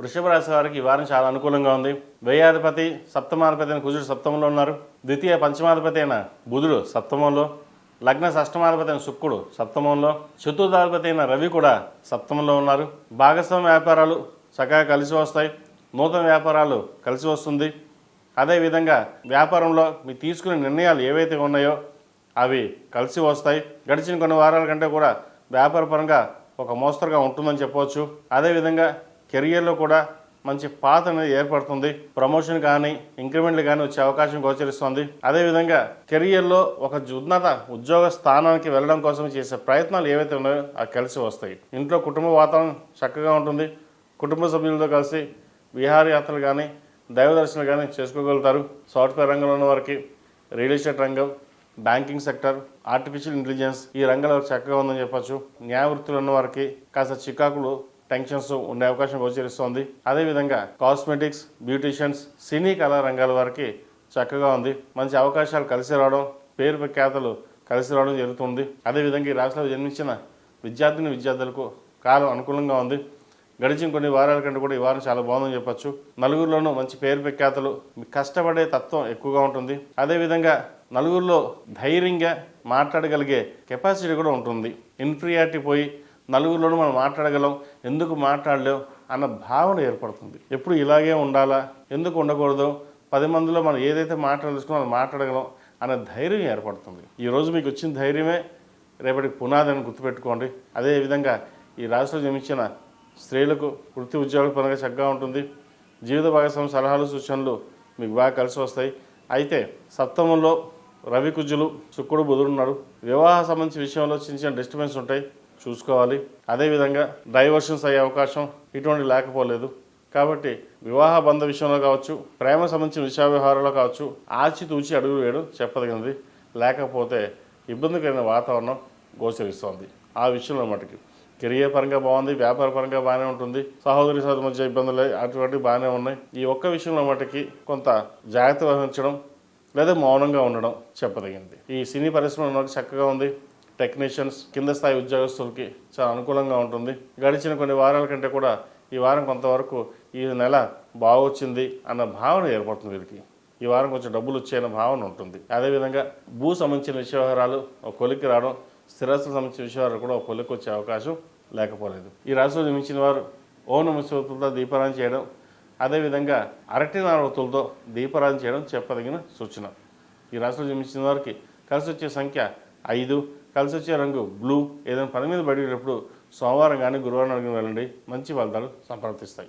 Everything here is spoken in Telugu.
వృషభ రాశి వారికి ఈ వారం చాలా అనుకూలంగా ఉంది. వ్యయాధిపతి సప్తమాధిపతి అయిన కుజుడు సప్తమంలో ఉన్నారు. ద్వితీయ పంచమాధిపతి అయిన బుధుడు సప్తమంలో లగ్న షష్టమాధిపతి అయిన శుక్రుడు సప్తమంలో చతుర్థాధిపతి అయిన రవి కూడా సప్తమంలో ఉన్నారు. భాగస్వామ్య వ్యాపారాలు చక్కగా కలిసి వస్తాయి. నూతన వ్యాపారాలు కలిసి వస్తుంది. అదేవిధంగా వ్యాపారంలో మీరు తీసుకునే నిర్ణయాలు ఏవైతే ఉన్నాయో అవి కలిసి వస్తాయి. గడిచిన కొన్ని వారాల కంటే కూడా వ్యాపారపరంగా ఒక మోస్తరుగా ఉంటుందని చెప్పవచ్చు. అదేవిధంగా కెరియర్లో కూడా మంచి పాత అనేది ఏర్పడుతుంది. ప్రమోషన్ కానీ ఇంక్రిమెంట్లు కానీ వచ్చే అవకాశం గోచరిస్తుంది. అదేవిధంగా కెరియర్లో ఒక ఉన్నత ఉద్యోగ స్థానానికి వెళ్ళడం కోసం చేసే ప్రయత్నాలు ఏవైతే ఉన్నాయో అవి కలిసి వస్తాయి. ఇంట్లో కుటుంబ వాతావరణం చక్కగా ఉంటుంది. కుటుంబ సభ్యులతో కలిసి విహారయాత్రలు కానీ దైవ కానీ చేసుకోగలుగుతారు. సాఫ్ట్వేర్ రంగంలో ఉన్న వారికి రియల్ ఎస్టేట్ రంగం బ్యాంకింగ్ సెక్టర్ ఆర్టిఫిషియల్ ఇంటెలిజెన్స్ ఈ రంగంలో చక్కగా ఉందని చెప్పచ్చు. న్యాయ వృత్తులు ఉన్న వారికి కాస్త చికాకులు టెన్షన్స్ ఉండే అవకాశం గోచరిస్తోంది. అదేవిధంగా కాస్మెటిక్స్ బ్యూటిషియన్స్ సినీ కళా రంగాల వారికి చక్కగా ఉంది. మంచి అవకాశాలు కలిసి రావడం పేరు ప్రఖ్యాతలు కలిసి రావడం జరుగుతుంది. అదేవిధంగా ఈ రాష్ట్రంలో జన్మించిన విద్యార్థిని విద్యార్థులకు కాలం అనుకూలంగా ఉంది. గడిచిన కొన్ని వారాల కంటే కూడా ఈ వారం చాలా బాగుందని చెప్పొచ్చు. నలుగురిలోనూ మంచి పేరు ప్రఖ్యాతలు కష్టపడే తత్వం ఎక్కువగా ఉంటుంది. అదేవిధంగా నలుగురిలో ధైర్యంగా మాట్లాడగలిగే కెపాసిటీ కూడా ఉంటుంది. ఇన్ఫీరియారిటీ పోయి నలుగురిలోనూ మనం మాట్లాడగలం. ఎందుకు మాట్లాడలేం అన్న భావన ఏర్పడుతుంది. ఎప్పుడు ఇలాగే ఉండాలా? ఎందుకు ఉండకూడదు? పది మందిలో మనం ఏదైతే మాట్లాడదలుచుకున్నా అది మాట్లాడగలం అనే ధైర్యం ఏర్పడుతుంది. ఈరోజు మీకు వచ్చిన ధైర్యమే రేపటికి పునాది అని గుర్తుపెట్టుకోండి. అదేవిధంగా ఈ రాశిలో జన్మించిన స్త్రీలకు వృత్తి ఉద్యోగ పరంగా చక్కగా ఉంటుంది. జీవిత భాగస్వామి సలహాలు సూచనలు మీకు బాగా కలిసి వస్తాయి. అయితే సప్తమంలో రవి కుజులు శుక్రుడు బుధుడు ఉన్నారు. వివాహ సంబంధించిన విషయంలో చిన్న చిన్న డిస్టర్బెన్స్ ఉంటాయి. చూసుకోవాలి. అదేవిధంగా డైవర్షన్స్ అయ్యే అవకాశం ఇటువంటి లేకపోలేదు. కాబట్టి వివాహ బంధ విషయంలో కావచ్చు ప్రేమ సంబంధించిన విషయ వ్యవహారంలో కావచ్చు ఆచితూచి అడుగులు వేయడం చెప్పదగినది. లేకపోతే ఇబ్బందికరమైన వాతావరణం గోచరిస్తోంది. ఆ విషయంలో మటుకు కెరియర్ పరంగా బాగుంది వ్యాపార పరంగా బాగానే ఉంటుంది సహోదరి సోదరి మధ్య ఇబ్బందులు అటువంటివి బాగానే ఉన్నాయి. ఈ ఒక్క విషయంలో మటుకి కొంత జాగ్రత్త వహించడం లేదా మౌనంగా ఉండడం చెప్పదగింది ఈ సినీ పరిశ్రమ చక్కగా ఉంది. టెక్నీషియన్స్ కింద స్థాయి ఉద్యోగస్తులకి చాలా అనుకూలంగా ఉంటుంది. గడిచిన కొన్ని వారాల కంటే కూడా ఈ వారం కొంతవరకు ఈ నెల బాగొచ్చింది అన్న భావన ఏర్పడుతుంది వీరికి. ఈ వారం కొంచెం డబ్బులు వచ్చాయన్న భావన ఉంటుంది. అదేవిధంగా భూ సంబంధించిన విషయవహారాలు ఒక కొలిక్కి రావడం స్థిరాస్తులకు సంబంధించిన విషయాలు కూడా ఒక కొలిక్కి వచ్చే అవకాశం లేకపోలేదు. ఈ రాశిలో జన్మించిన వారు ఓం నమ శివతులతో దీపారాధన చేయడం అదేవిధంగా అరటి నారవతులతో దీపారాధన చేయడం చెప్పదగిన సూచన. ఈ రాశిలో జన్మించిన వారికి కలిసి వచ్చే సంఖ్య ఐదు కలిసి వచ్చే రంగు బ్లూ ఏదైనా పని మీద బయటప్పుడు సోమవారం కానీ గురువారం కానీ వెళ్ళండి. మంచి ఫలితాలు సంప్రాప్తిస్తాయి